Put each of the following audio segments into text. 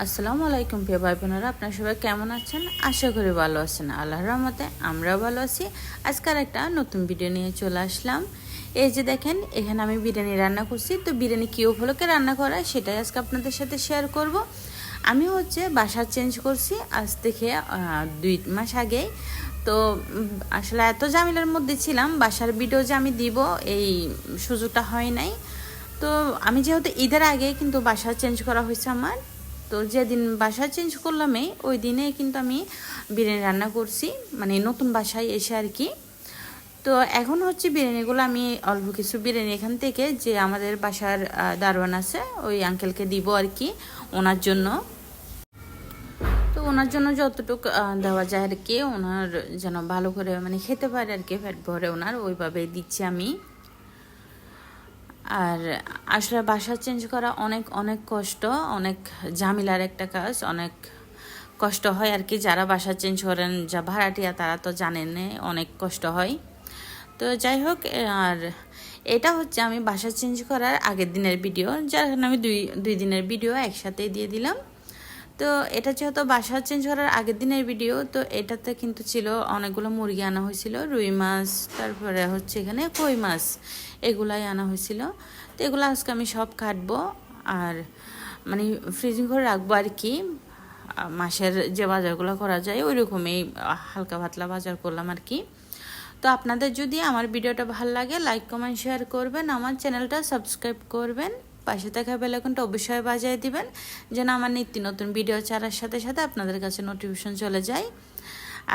আসসালামু আলাইকুম প্রিয় ভাই বোনেরা আপনারা সবাই কেমন আছেন? আশা করি ভালো আছেন। আল্লাহর রহমতে আমরাও ভালো আছি। আজকাল একটা নতুন ভিডিও নিয়ে চলে আসলাম। এই যে দেখেন, এখানে আমি বিরিয়ানি রান্না করছি। তো বিরিয়ানি কী উপলক্ষে রান্না করা সেটাই আজকে আপনাদের সাথে শেয়ার করব। আমি হচ্ছে বাসা চেঞ্জ করছি আজ থেকে দুই মাস আগেই। তো আসলে এত জামিলার মধ্যে ছিলাম, বাসার ভিডিও যে আমি দিব, এই সুযোগটা হয় নাই। তো আমি যেহেতু ঈদের আগে কিন্তু বাসা চেঞ্জ করা হয়েছে আমার। তো যেদিন বাসা চেঞ্জ করলামই ওই দিনে কিন্তু আমি বিরিয়ানি রান্না করছি মানে নতুন বাসায় এসে আর কি। তো এখন হচ্ছে বিরিয়ানিগুলো আমি অল্প কিছু বিরিয়ানি এখান থেকে, যে আমাদের বাসার দারোয়ান আছে, ওই আঙ্কেলকে দিব আর কি, ওনার জন্য। তো ওনার জন্য যতটুকু দেওয়া যায় আর কি, ওনার যেন ভালো করে মানে খেতে পারে আর কি ফ্যাট ভরে ওনার ওইভাবে দিচ্ছি আমি। আর আসলে বাসা চেঞ্জ করা অনেক অনেক কষ্ট, অনেক ঝামেলার একটা কাজ, অনেক কষ্ট হয় আর কি। যারা বাসা চেঞ্জ করেন, যা ভাড়াটিয়া, তারা তো জানেন অনেক কষ্ট হয়। তো যাই হোক, আর এটা হচ্ছে আমি বাসা চেঞ্জ করার আগের দিনের ভিডিও যার আমি দুই দুই দিনের ভিডিও একসাথে দিয়ে দিলাম। তো এটা যেহেতু বাসা চেঞ্জ করার আগের দিনের ভিডিও তো এটাতে কিন্তু ছিল অনেকগুলো মুরগি আনা হয়েছিল, রুই মাছ, তারপরে হচ্ছে এখানে কই মাছ, এগুলাই আনা হয়েছিল। তো এগুলো আজকে আমি সব কাটবো আর মানে ফ্রিজিং করে রাখব আর কি। মাসের যে বাজারগুলো করা যায় ওই রকমই হালকা পাতলা বাজার করলাম আর কি। তো আপনাদের যদি আমার ভিডিওটা ভালো লাগে লাইক কমেন্ট শেয়ার করবেন, আমার চ্যানেলটা সাবস্ক্রাইব করবেন। পাশে থাকা বেলাইকনটা অবশ্যই বাজিয়ে দিবেন, যেন আমার নিত্য নতুন ভিডিও ছাড়ার সাথে সাথে আপনাদের কাছে নোটিফিকেশন চলে যায়।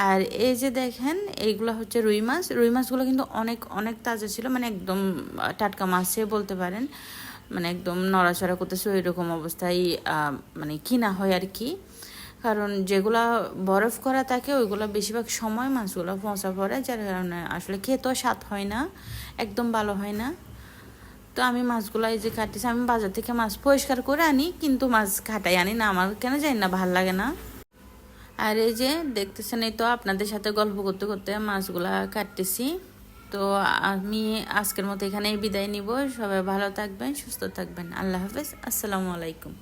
আর এই যে দেখেন, এইগুলো হচ্ছে রুই মাছ। রুই মাছগুলো কিন্তু অনেক অনেক তাজা ছিল মানে একদম টাটকা মাছে বলতে পারেন মানে একদম নড়াচড়া করতেছে ওই রকম অবস্থায় মানে কিনা হয় আর কি। কারণ যেগুলা বরফ করা থাকে, ওইগুলো বেশিরভাগ সময় মাছগুলো পচা পড়ে, যার কারণে আসলে খেতেও স্বাদ হয় না, একদম ভালো হয় না। তো আমি মাছগুলো এই যে কাটিছি আমি বাজার থেকে মাছ পরিষ্কার করে আনি, কিন্তু মাছ কাটাই আনি না। আমার কেন জানি না, ভালো লাগে না। আর এই যে দেখতেছেন, এই তো আপনাদের সাথে গল্প করতে করতে মাছগুলা কাটতেছি। তো আমি আজকের মতো এখানেই বিদায় নিব। সবাই ভালো থাকবেন, সুস্থ থাকবেন। আল্লাহ হাফেজ। আসসালামু আলাইকুম।